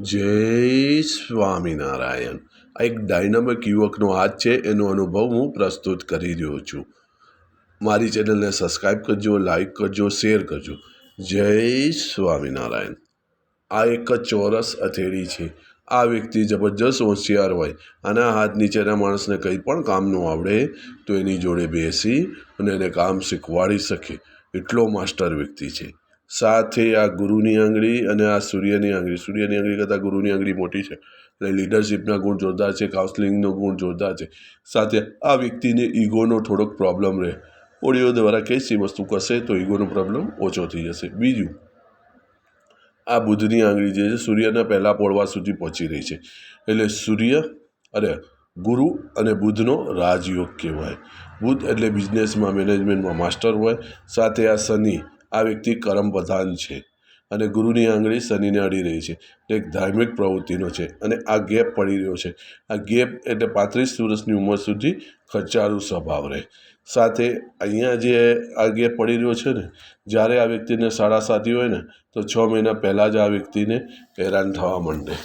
જય સ્વામિનારાયણ. આ એક ડાયનામિક યુવકનો હાથ છે, એનો અનુભવ હું પ્રસ્તુત કરી રહ્યો છું. મારી ચેનલને સબસ્ક્રાઈબ કરજો લાઈક કરજો, શેર કરજો. જય સ્વામિનારાયણ. આ એક ચોરસ અથેળી છે. આ વ્યક્તિ જબરજસ્ત હોશિયાર હોય આના હાથ નીચેના માણસને કંઈ પણ કામ ન આવડે તો એની જોડે બેસી અને એને કામ શીખવાડી શકે. એટલો માસ્ટર વ્યક્તિ છે. સાથે આ ગુરુની આંગળી અને આ સૂર્યની આંગળી. સૂર્યની આંગળી કરતાં ગુરુની આંગળી મોટી છે. એટલે લીડરશિપના ગુણ જોરદાર છે કાઉન્સલિંગનો ગુણ જોરદાર છે. સાથે આ વ્યક્તિને ઈગોનો થોડોક પ્રોબ્લેમ રહે. ઓડિયો દ્વારા કઈ વસ્તુ કરશે તો ઈગોનો પ્રોબ્લેમ ઓછો થઈ જશે. બીજું, આ બુધની આંગળી જે છે, સૂર્યના પહેલાં પોળવા સુધી પહોંચી રહી છે. એટલે સૂર્ય અરે ગુરુ અને બુધનો રાજયોગ કહેવાય. બુધ એટલે બિઝનેસમાં મેનેજમેન્ટમાં માસ્ટર હોય. સાથે આ શનિ આ વ્યક્તિ કરમ પ્રધાન છે અને ગુરુની આંગળી શનિને અડી રહી છે એક ધાર્મિક પ્રવૃત્તિનો છે અને આ ગેપ પડી રહ્યો છે. આ ગેપ એટલે પાંત્રીસ વર્ષની ઉંમર સુધી ખર્ચાળુ સ્વભાવ રહે. સાથે અહીંયા જે આ ગેપ પડી રહ્યો છે ને, જ્યારે આ વ્યક્તિને સાડા સાતી હોય ને, તો છ મહિના પહેલાં જ આ વ્યક્તિને હેરાન થવા માંડે.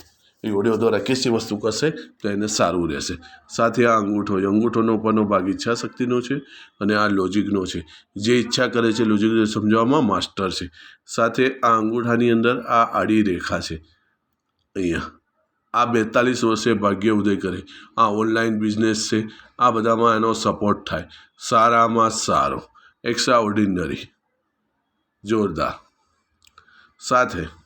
એ ઓડિયો દ્વારા કેસી વસ્તુ કરશે તો એને સારું રહેશે. સાથે આ અંગૂઠો અંગૂઠોનો ઉપરનો ભાગ ઈચ્છા શક્તિનો છે અને આ લોજિકનો છે. જે ઈચ્છા કરે છે લોજિક સમજાવવામાં માસ્ટર છે. સાથે આ અંગૂઠાની અંદર આ આડી રેખા છે. અહીંયા. આ બેતાલીસ વર્ષે ભાગ્ય ઉદય કરે. આ ઓનલાઈન બિઝનેસ છે. આ બધામાં એનો સપોર્ટ થાય. સારામાં સારો. એક્સ્ટ્રા ઓર્ડિનરી જોરદાર. સાથે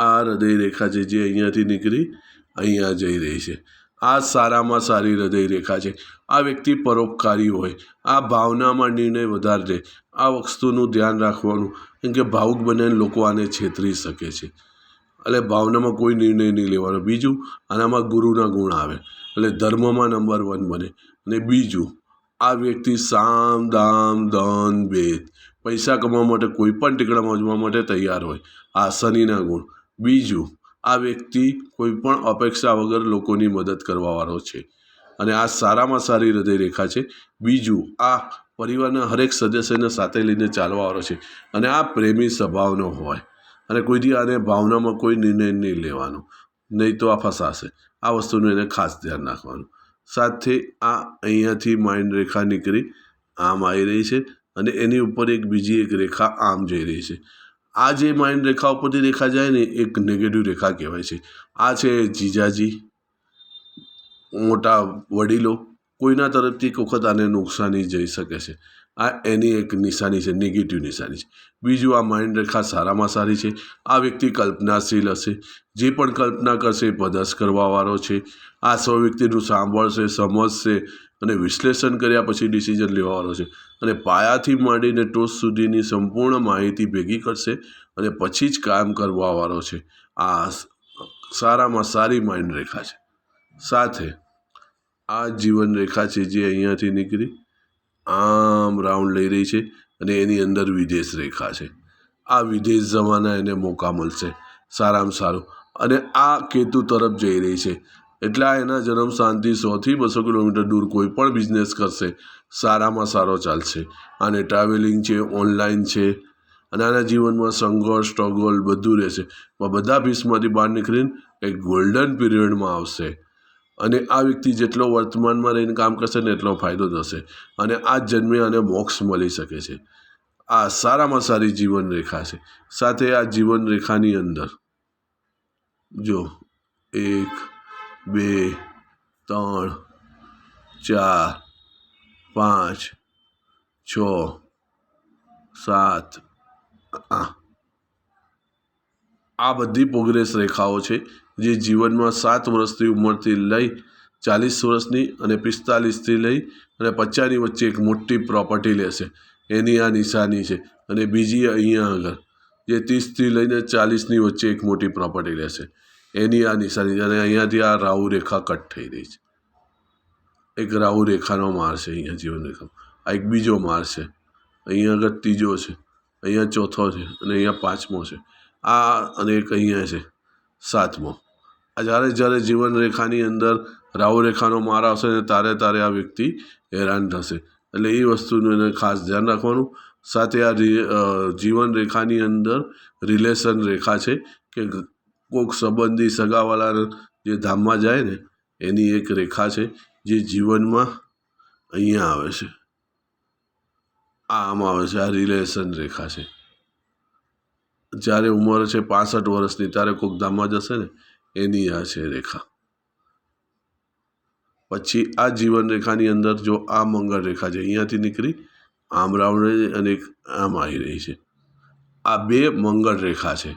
આ હૃદય રેખા છે, જે અહીંયાથી નીકળી અહીંયા જઈ રહી છે. આ સારામાં સારી હૃદય રેખા છે. આ વ્યક્તિ પરોપકારી હોય. આ ભાવનામાં નિર્ણય વધારે આ વસ્તુનું ધ્યાન રાખવાનું. કેમ કે ભાવુક બનેને લોકો આને છેતરી શકે છે. એટલે ભાવનામાં કોઈ નિર્ણય નહીં લેવાનો. બીજું, આનામાં ગુરુના ગુણ આવે. એટલે ધર્મમાં નંબર વન બને. અને બીજું, આ વ્યક્તિ સામ, દામ દન ભેદ, પૈસા કમાવા માટે કોઈ પણ ટીકડા મોજવા માટે તૈયાર હોય. આ શનિના ગુણ. બીજું, આ વ્યક્તિ કોઈ પણ અપેક્ષા વગર લોકોની મદદ કરવાવાળો છે અને આ સારામાં સારી હૃદય રેખા છે. બીજું, આ પરિવારના હરેક સદસ્યને સાથે લઈને ચાલવાવાળો છે અને આ પ્રેમી સ્વભાવનો હોય અને કોઈ દી આને ભાવનામાં કોઈ નિર્ણય નહીં લેવાનો, નહીં તો આ ફસાશે. આ વસ્તુનું એને ખાસ ધ્યાન રાખવાનું. સાથે આ અહીંયાથી માઇન્ડ રેખા નીકળી, આમ આવી રહી છે અને એની ઉપર એક બીજી એક રેખા આમ જઈ રહી છે. આ જે માઇન્ડ રેખા ઉપરથી રેખા જાય ને, એક નેગેટિવ રેખા કહેવાય છે. આ છે જીજાજી, મોટા વડીલો, કોઈના તરફથી એક વખત આને નુકસાની જઈ શકે છે. આ એની એક નિશાની છે નેગેટિવ નિશાની છે. બીજું આ માઇન્ડ રેખા સારામાં સારી છે. આ વ્યક્તિ કલ્પનાશીલ હશે. જે પણ કલ્પના કરશે એ પદસ કરવાવાળો છે. આ સૌ વ્યક્તિનું સાંભળશે, સમજશે અને વિશ્લેષણ કર્યા પછી ડિસિઝન લેવાવાળો છે. અને પાયાથી માંડીને ટોચ સુધીની સંપૂર્ણ માહિતી ભેગી કરશે અને પછી જ કામ કરવાવાળો છે. આ સારામાં સારી માઇન્ડ રેખા છે. સાથે આ જીવન રેખા છે જે અહીંયાથી નીકળી આમ રાઉન્ડ લઈ રહી છે અને એની અંદર વિદેશ રેખા છે. આ વિદેશ જવાના એને મોકા મળશે. સારામાં સારું. અને આ કેતુ તરફ જઈ રહી છે. એટલે આ એના જન્મ શાંતિ સોથી બસો કિલોમીટર દૂર કોઈ પણ બિઝનેસ કરશે, સારામાં સારો ચાલશે. આને ટ્રાવેલિંગ છે ઓનલાઈન છે, અને આના જીવનમાં સંઘર્ષ સ્ટ્રગલ બધું રહેશે. બધા ભીસમાંથી બહાર નીકળીને એક ગોલ્ડન પીરિયડમાં આવશે. અને આ વ્યક્તિ જેટલો વર્તમાનમાં રહીને કામ કરશે ને એટલો ફાયદો થશે અને આ જન્મે આને મોક્ષ મળી શકે છે. આ સારામાં સારી જીવનરેખા છે. સાથે આ જીવન રેખાની અંદર જો એક, બે, ત્રણ, ચાર, પાંચ, છ, સાત આ બધી પ્રોગ્રેસ રેખાઓ છે. જે જીવનમાં સાત વર્ષની ઉંમરથી લઈ ચાલીસ વર્ષની અને પિસ્તાલીસથી લઈ અને પચાસની વચ્ચે એક મોટી પ્રોપર્ટી લેશે એની આ નિશાની છે. અને બીજી અહીંયા આગળ, જે ત્રીસથી લઈને ચાલીસની વચ્ચે એક મોટી પ્રોપર્ટી લેશે એની આ નિશાની છે. અને અહીંયાથી આ રાહુ રેખા કટ થઈ રહી છે. એક રાહુ રેખાનો માર છે અહીંયા જીવન રેખા. આ એક બીજો માર છે. અહીંયા આગળ ત્રીજો છે. અહીંયા ચોથો છે. અને અહીંયા પાંચમો છે. આ અને એક અહીંયા છે. સાતમો. જ્યારે જ્યારે જીવન રેખાની અંદર રાહુ રેખાનો માર આવશે ને તારે તારે આ વ્યક્તિ હેરાન થશે. એટલે એ વસ્તુનું એને ખાસ ધ્યાન રાખવાનું. સાથે આ જીવન રેખાની અંદર રિલેશન રેખા છે કે કોઈક સંબંધી સગાવાળા જે ધામમાં જાય ને, એની એક રેખા છે જે જીવનમાં અહીંયા આવે છે. આ આમ આવે છે, આ રિલેશન રેખા છે. જ્યારે ઉંમર છે પાસઠ વર્ષની, ત્યારે કોક ધામમાં જશે ને એની આ છે રેખા. પછી આ જીવન રેખાની અંદર જો આ મંગળ રેખા છે, અહીંયાથી નીકળી આમ રાઉન્ડ અને એક આમ આવી રહી છે. આ બે મંગળ રેખા છે.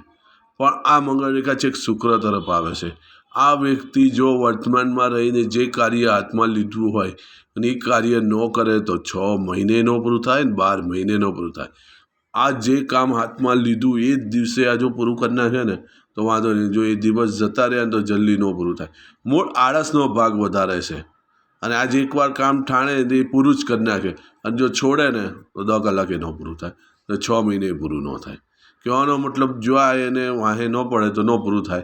પણ આ મંગળ રેખા છેક શુક્ર તરફ આવે છે. આ વ્યક્તિ જો વર્તમાનમાં રહીને જે કાર્ય હાથમાં લીધું હોય અને એ કાર્ય ન કરે તો છ મહિને પૂરું થાય ને બાર મહિને પૂરું થાય. આ જે કામ હાથમાં લીધું એ જ દિવસે આ જો પૂરું કરી નાખે ને તો વાંધો નહીં. જો એ દિવસ જતા રહ્યા તો જલ્દી ન પૂરું થાય. મૂળ આળસનો ભાગ વધારે છે. અને આજે એકવાર કામ ઠાણે એ પૂરું જ કરી નાખે. અને જો છોડે ને, તો દસ કલાકે ન પૂરું થાય. તો છ મહિને પૂરું ન થાય. કહેવાનો મતલબ જો આ એને વાહે ન પડે તો ન પૂરું થાય.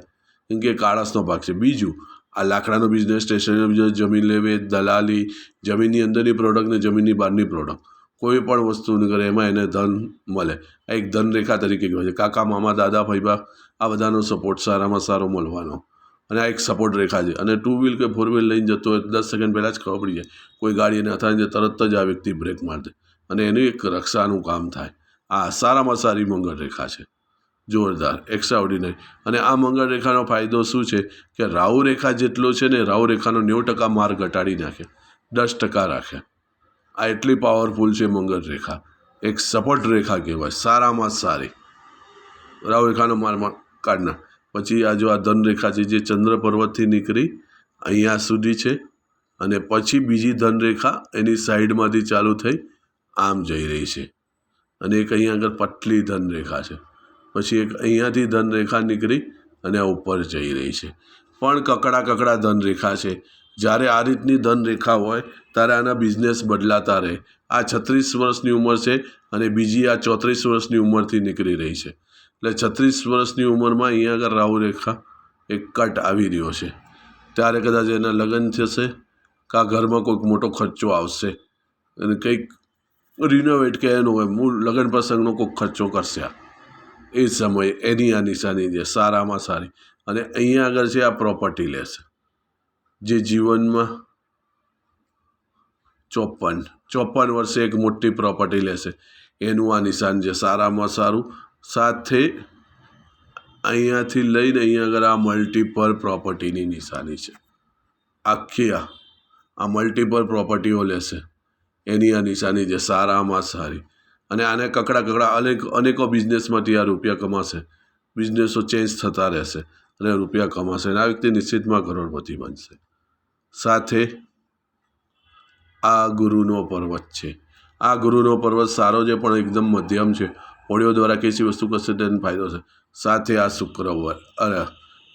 કેમ કે એક આળસનો ભાગ છે. બીજું, આ લાકડાનો બિઝનેસ સ્ટેશનરી બિઝનેસ જમીન લેવે, દલાલી, જમીનની અંદરની પ્રોડક્ટ ને જમીનની બહારની પ્રોડક્ટ કોઈ પણ વસ્તુ ન કરે, એમાં એને ધન મળે. આ એક ધન રેખા તરીકે કહેવાય છે. કાકા, મામા, દાદા, ભાઈબા, આ બધાનો સપોર્ટ સારામાં સારો મળવાનો. અને આ એક સપોર્ટ રેખા છે. અને ટુ વ્હીલ કે ફોર વ્હીલ લઈને જતો હોય દસ સેકન્ડ પહેલાં જ ખબર પડી જાય. કોઈ ગાડી એને અથડાઈને તરત જ આ વ્યક્તિ બ્રેક મારશે અને એનું એક રક્ષાનું કામ થાય. આ સારામાં સારી મંગળ રેખા છે. જોરદાર એક્સ્ટ્રાઓર્ડિનરી અને આ મંગળ રેખાનો ફાયદો શું છે? કે રાહુ રેખા જેટલો છે ને, રાહુ રેખાનો નેવું ટકા માર ઘટાડી નાખે. દસ ટકા રાખે. આ એટલી પાવરફુલ છે મંગળ રેખા. એક સપોર્ટ રેખા કહેવાય, સારામાં સારી. રાહુ રેખાનો મારમાં કાઢના પછી આ જો આ ધન રેખા છે, જે ચંદ્ર પર્વતથી નીકળી, અહીંયા સુધી છે, અને પછી બીજી ધન રેખા એની સાઈડમાંથી ચાલુ થઈ, આમ જઈ રહી છે. અને એક અહીંયા આગળ પટલી ધન રેખા છે. પછી એક અહીંયાથી ધન રેખા નીકળી અને ઉપર જઈ રહી છે. પણ કકડા કકડા ધન રેખા છે. જ્યારે આ રીતની ધન રેખા હોય ત્યારે આના બિઝનેસ બદલાતા રહે. આ છત્રીસ વર્ષની ઉંમર છે અને બીજી આ ચોત્રીસ વર્ષની ઉંમરથી નીકળી રહી છે. એટલે છત્રીસ વર્ષની ઉંમરમાં અહીંયા આગળ રાહુ રેખા એક કટ આવી રહ્યો છે. ત્યારે કદાચ એના લગ્ન થશે કાં ઘરમાં કોઈક મોટો ખર્ચો આવશે અને કંઈક રિનોવેટ કે એનો હોય, મૂળ લગ્ન પ્રસંગનો કોઈક ખર્ચો કરશે આ. એ સમયે એની આ નિશાની છે સારામાં સારી. અને અહીંયા આગળ છે આ પ્રોપર્ટી લેશે જે જીવનમાં ચોપન ચોપન વર્ષે એક મોટી પ્રોપર્ટી લેશે. એનું આ નિશાન છે સારામાં સારું. સાથે અહીંયાથી લઈને અહીંયા આગળ આ મલ્ટીપલ પ્રોપર્ટીની નિશાની છે. આખી આ. આ મલ્ટીપલ પ્રોપર્ટીઓ લેશે. એની આ નિશાની છે સારામાં સારી. અને આને કકડા કકડા અનેક, અનેકો બિઝનેસમાંથી આ રૂપિયા કમાશે. બિઝનેસો ચેન્જ થતા રહેશે અને રૂપિયા કમાશે અને આ વ્યક્તિ નિશ્ચિતમાં કરોડપતિ બનશે. સાથે આ ગુરુનો પર્વત છે. આ ગુરુનો પર્વત સારો છે, પણ એકદમ મધ્યમ છે. ઓડિયો દ્વારા કેસી વસ્તુ કરશે તેને ફાયદો છે. સાથે આ શુક્રવાર, અરે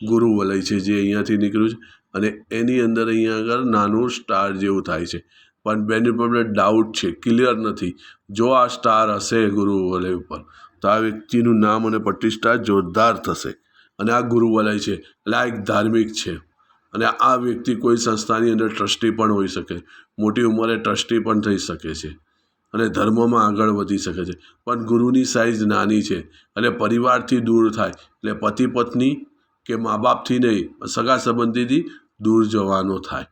ગુરુ વલય છે જે અહીંયાથી નીકળ્યું છે અને એની અંદર અહીંયા આગળ નાનું સ્ટાર જેવું થાય છે. પણ બેની પર ડાઉટ છે ક્લિયર નથી. જો આ સ્ટાર હશે ગુરુ વલય ઉપર, તો આ વ્યક્તિનું નામ અને પટ્ટી સ્ટાર જોરદાર થશે. અને આ ગુરુ વલય છે એટલે આ એક ધાર્મિક છે. અને આ વ્યક્તિ કોઈ સંસ્થાની અંદર ટ્રસ્ટી પણ હોઈ શકે. મોટી ઉંમરે ટ્રસ્ટી પણ થઈ શકે છે અને ધર્મમાં આગળ વધી શકે છે. પણ ગુરુની સાઇઝ નાની છે અને પરિવારથી દૂર થાય એટલે પતિ પત્ની કે મા બાપથી નહીં સગા સંબંધીથી દૂર જવાનો થાય.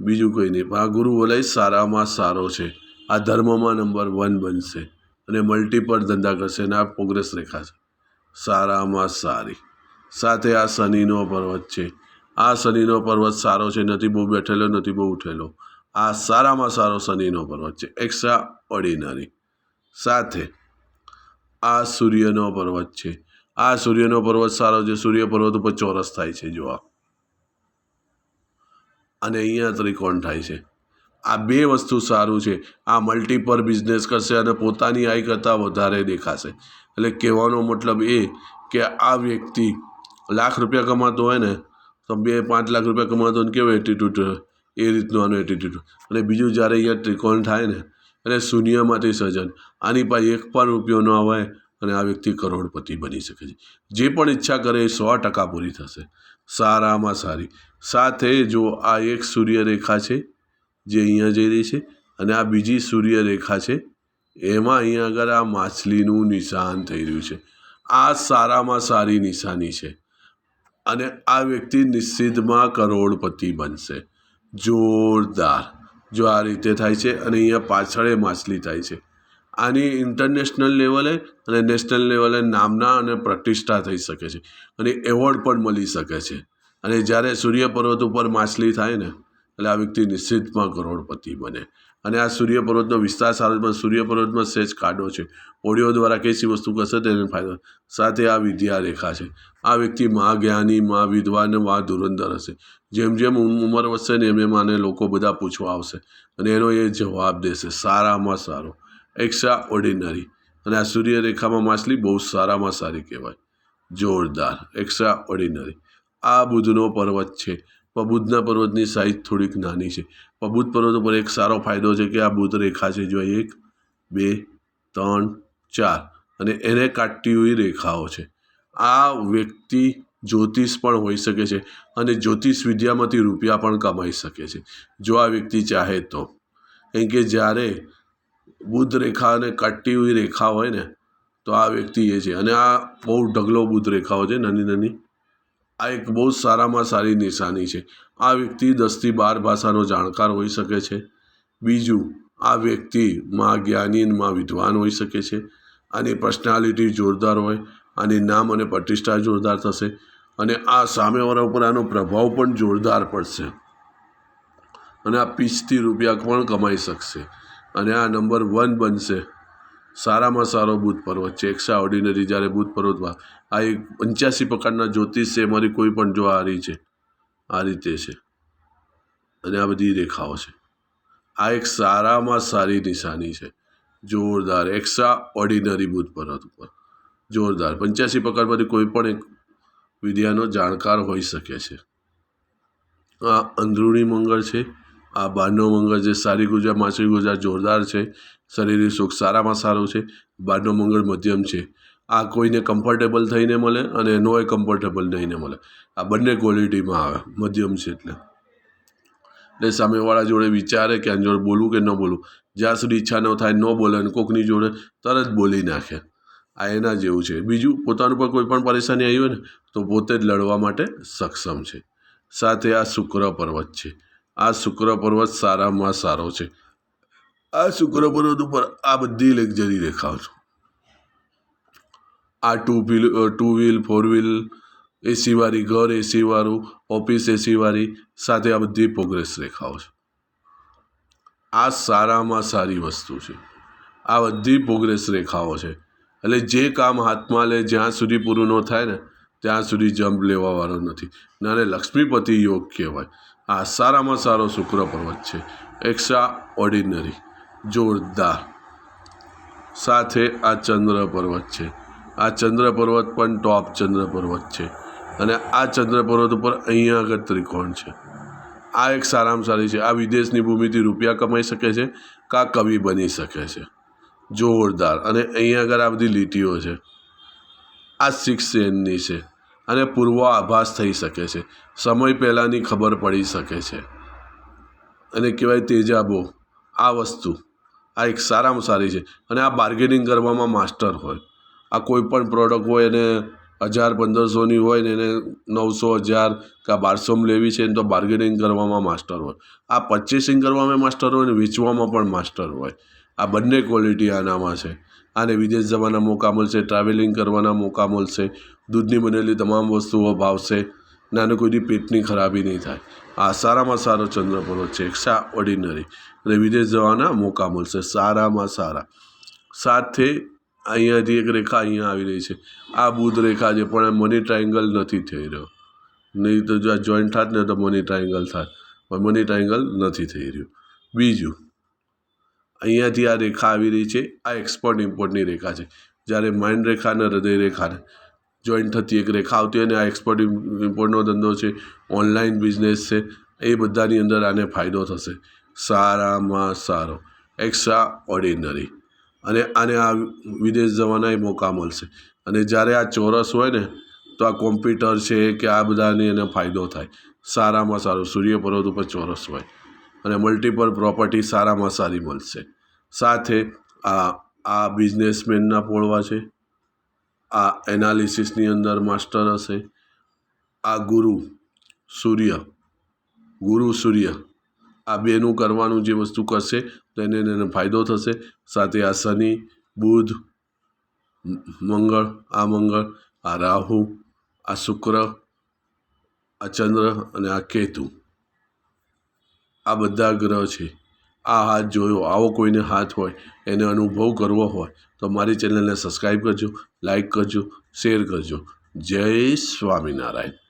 બીજું કંઈ નહીં. પણ આ ગુરુ વલય સારામાં સારો છે. આ ધર્મમાં નંબર વન બનશે અને મલ્ટીપલ ધંધા કરશે અને આ પ્રોગ્રેસ રેખા છે સારામાં સારી. સાથે આ શનિનો પર્વત છે. આ શનિનો પર્વત સારો છે, નથી બહુ બેઠેલો, નથી બહુ ઉઠેલો. આ સારામાં સારો શનિનો પર્વત છે. એક્સ્ટ્રા ઓર્ડિનરી સાથે આ સૂર્યનો પર્વત છે. આ સૂર્યનો પર્વત સારો છે. સૂર્ય પર્વત ઉપર ચોરસ થાય છે જોવા અને અહીંયા ત્રિકોણ થાય છે. આ બે વસ્તુ સારું છે. આ મલ્ટીપર બિઝનેસ કરશે અને પોતાની આય કરતાં વધારે દેખાશે. એટલે કહેવાનો મતલબ એ કે આ વ્યક્તિ લાખ રૂપિયા કમાતો હોય ને, તો બે પાંચ લાખ રૂપિયા કમાતો હોય ને કેવો એટીટ્યૂડ એ રીતનું આનું એટીટ્યૂડ અને બીજું જ્યારે અહીંયા ત્રિકોણ થાય ને, એટલે શૂન્યમાંથી સર્જન. આની પાસે એક પણ રૂપિયો ન હોય અને આ વ્યક્તિ કરોડપતિ બની શકે છે. જે પણ ઈચ્છા કરે એ સો ટકા પૂરી થશે. સારામાં સારી. સાથે જો આ એક સૂર્યરેખા છે, જે અહીંયા જઈ રહી છે, અને આ બીજી સૂર્યરેખા છે, એમાં અહીંયા આગળ આ માછલીનું નિશાન થઈ રહ્યું છે. આ સારામાં સારી નિશાની છે. અને આ વ્યક્તિ નિશ્ચિતમાં કરોડપતિ બનશે. જોરદાર. જો આ રીતે થાય છે અને અહીંયા પાછળ એ માછલી થાય છે. આની ઇન્ટરનેશનલ લેવલે અને નેશનલ લેવલે નામના અને પ્રતિષ્ઠા થઈ શકે છે અને એવોર્ડ પણ મળી શકે છે. અને જ્યારે સૂર્ય પર્વત ઉપર માછલી થાય ને, એટલે આ વ્યક્તિ નિશ્ચિતમાં કરોડપતિ બને. અને આ સૂર્યપર્વતનો વિસ્તાર સારો પણ સૂર્ય સહેજ કાઢો છે. ઓડિયો દ્વારા કઈ વસ્તુ કરશે તેને ફાયદો સાથે આ વિદ્યા રેખા છે. આ વ્યક્તિ મા જ્ઞાની, મા અને મા ધુરંધર હશે. જેમ જેમ ઉંમર વધશે ને એમ એમ આને લોકો બધા પૂછવા આવશે. અને એનો એ જવાબ દેશે, સારામાં સારો એક્સ્ટ્રા ઓર્ડિનરી અને આ સૂર્યરેખામાં માછલી બહુ સારામાં સારી કહેવાય. જોરદાર એક્સ્ટ્રા ઓર્ડિનરી આ બુધનો પર્વત છે. પણ પર્વતની સાઇઝ થોડીક નાની છે. બુધ પર્વત ઉપર એક સારો ફાયદો છે કે આ બુધ રેખા છે, જો એક, બે, ત્રણ, ચાર અને એને કાટતી હોય રેખાઓ છે. આ વ્યક્તિ જ્યોતિષ પણ હોઈ શકે છે અને જ્યોતિષ વિદ્યામાંથી રૂપિયા પણ કમાઈ શકે છે. જો આ વ્યક્તિ ચાહે તો. કેમ કે જ્યારે બુદ્ધ રેખા અને કાટતી હોય રેખા હોય ને, તો આ વ્યક્તિ એ છે અને આ બહુ ઢગલો બુધ રેખાઓ છે નાની નાની આ એક બહુ સારામાં સારી નિશાની છે. આ વ્યક્તિ દસથી બાર ભાષાનો જાણકાર હોઈ શકે છે. બીજું, આ વ્યક્તિ માં જ્ઞાની માં વિદ્વાન હોઈ શકે છે આની પર્સનાલિટી જોરદાર હોય આની નામ અને પ્રતિષ્ઠા જોરદાર થશે અને આ સામેવાળા ઉપર આનો પ્રભાવ પણ જોરદાર પડશે. અને આ પીસથી રૂપિયા પણ કમાઈ શકશે અને આ નંબર વન બનશે. સારામાં સારો બુધ પર્વત છે એક્સ્ટ્રા ઓર્ડિનરી જ્યારે બુધ પર્વતમાં આ એક પંચ્યાસી પ્રકારના જ્યોતિષ છે મારી કોઈ પણ જો આ રહી છે, આ રીતે છે. અને આ બધી રેખાઓ છે. આ એક સારામાં સારી નિશાની છે. જોરદાર. એક્સ્ટ્રા ઓર્ડિનરી બુધ પર્વત ઉપર. જોરદાર. પંચ્યાસી પ્રકારમાંથી કોઈ પણ એક વિદ્યાનો જાણકાર હોઈ શકે છે. આ અંદરૂણી મંગળ છે. આ બહારનો મંગળ જે સારી ગુજા માછલી ગુજા જોરદાર છે. શરીરની સુખ સારામાં સારું છે. બહારનો મંગળ મધ્યમ છે. આ કોઈને કમ્ફર્ટેબલ થઈને મળે અને નોય કમ્ફર્ટેબલ થઈને મળે. આ બંને ક્વોલિટીમાં આવે. મધ્યમ છે એટલે. એટલે સામેવાળા જોડે વિચારે કે આની જોડે બોલવું કે ન બોલવું. જ્યાં સુધી ઈચ્છા ન થાય, ન બોલે અને કોકની જોડે તરત બોલી નાખે. આ એના જેવું છે. બીજું, પોતાનું પર કોઈ પણ પરેશાની આવી હોય ને, તો પોતે જ લડવા માટે સક્ષમ છે. સાથે આ શુક્ર પર્વત છે. આ શુક્ર પર્વત સારામાં સારો છે. આ શુક્ર પર્વત ઉપર આ બધી લક્ઝરી રેખાઓ છે. આ two wheel two wheel four wheel એસીવાળી ઘર એસીવાળું ઓફિસ એસીવાળી સાથે આ બધી પ્રોગ્રેસ રેખાઓ છે. આ સારામાં સારી વસ્તુ છે. આ બધી પ્રોગ્રેસ રેખાઓ છે. એટલે જે કામ હાથમાં લે, જ્યાં સુધી પૂરું ન થાય ને, ત્યાં સુધી જમ્પ લેવાવાળો નથી. અને લક્ષ્મીપતિ યોગ કહેવાય. આ સારામાં સારો શુક્ર પર્વત છે. એક્સ્ટ્રા ઓર્ડિનરી જોરદાર. સાથે આ ચંદ્ર પર્વત છે. આ ચંદ્ર પર્વત પણ ટોપ ચંદ્ર પર્વત છે. અને આ ચંદ્ર પર્વત ઉપર અહીંયા આગળ ત્રિકોણ છે. આ એક સારામાં સારી છે. આ વિદેશની ભૂમિથી રૂપિયા કમાઈ શકે છે કા કવિ બની શકે છે. જોરદાર. અને અહીંયા આગળ આ બધી લીટીઓ છે. આ સિક્સ સેનની છે. અને પૂર્વ આભાસ થઈ શકે છે. સમય પહેલાંની ખબર પડી શકે છે. અને કહેવાય તેજાબો, આ વસ્તુ, આ એક સારામાં સારી છે. અને આ બાર્ગેનિંગ કરવામાં માસ્ટર હોય. આ કોઈ પણ પ્રોડક્ટ હોય એને હજાર, પંદરસોની હોય ને એને નવસો, હજાર, કાં બારસોમાં લેવી છે ને તો બાર્ગેનિંગ કરવામાં માસ્ટર હોય. આ પર્ચેસિંગ કરવામાં માસ્ટર હોય ને વેચવામાં પણ માસ્ટર હોય. આ બંને ક્વોલિટી આનામાં છે. આને વિદેશ જવાના મોકા મળશે ટ્રાવેલિંગ કરવાના મોકા મળશે, દૂધની બનેલી તમામ વસ્તુઓ ભાવશે નાને કોઈની પેટની ખરાબી નહીં થાય. આ સારામાં સારો ચંદ્ર પર્વત છે એક્સ્ટ્રા ઓર્ડિનરી અને વિદેશ જવાના મોકા મળશે, સારામાં સારા. સાથે અહીંયાથી એક રેખા અહીંયા આવી રહી છે. આ બુધ રેખા છે, પણ મની ટ્રાયંગલ નથી થઈ રહ્યો. નહીં તો જો આ જોઈન્ટ થાત ને તો મની ટ્રાયંગલ થાય પણ મની ટ્રાયંગલ નથી થઈ રહ્યું. બીજું અહીંયાથી આ રેખા આવી રહી છે. આ એક્સપોર્ટ ઇમ્પોર્ટની રેખા છે. જ્યારે માઇન્ડ રેખા અને હૃદય રેખાને જોઈન્ટ થતી એક રેખા આવતી અને આ એક્સપોર્ટ ઇમ્પોર્ટનો ધંધો છે. ઓનલાઈન બિઝનેસ છે. એ બધાની અંદર આને ફાયદો થશે. સારામાં સારો. એક્સ્ટ્રા ઓર્ડિનરી અને આને આ વિદેશ જવાનાય મોકા મળશે. અને જ્યારે આ ચોરસ હોય ને, તો આ કોમ્પ્યુટર છે કે આ બધાની એને ફાયદો થાય. સારામાં સારું. સૂર્ય પર્વત ઉપર ચોરસ હોય. અને મલ્ટિપલ પ્રોપર્ટી સારામાં સારી મળશે. સાથે આ આ બિઝનેસમેનના પોળવા છે. આ એનાલિસિસની અંદર માસ્ટર હશે. આ ગુરુ સૂર્ય ગુરુ સૂર્ય, આ બેનું કરવાનું જે વસ્તુ કરશે, તો એને એને ફાયદો થશે. સાથે આ શનિ, બુધ, મંગળ, આ મંગળ, આ રાહુ, આ શુક્ર, આ ચંદ્ર અને આ કેતુ. આ બધા ગ્રહ છે. આ હાથ જોયો, આવો કોઈને હાથ હોય, એને અનુભવ કરવો હોય, તો મારી ચેનલને સબસ્ક્રાઈબ કરજો લાઈક કરજો, શેર કરજો. જય સ્વામિનારાયણ.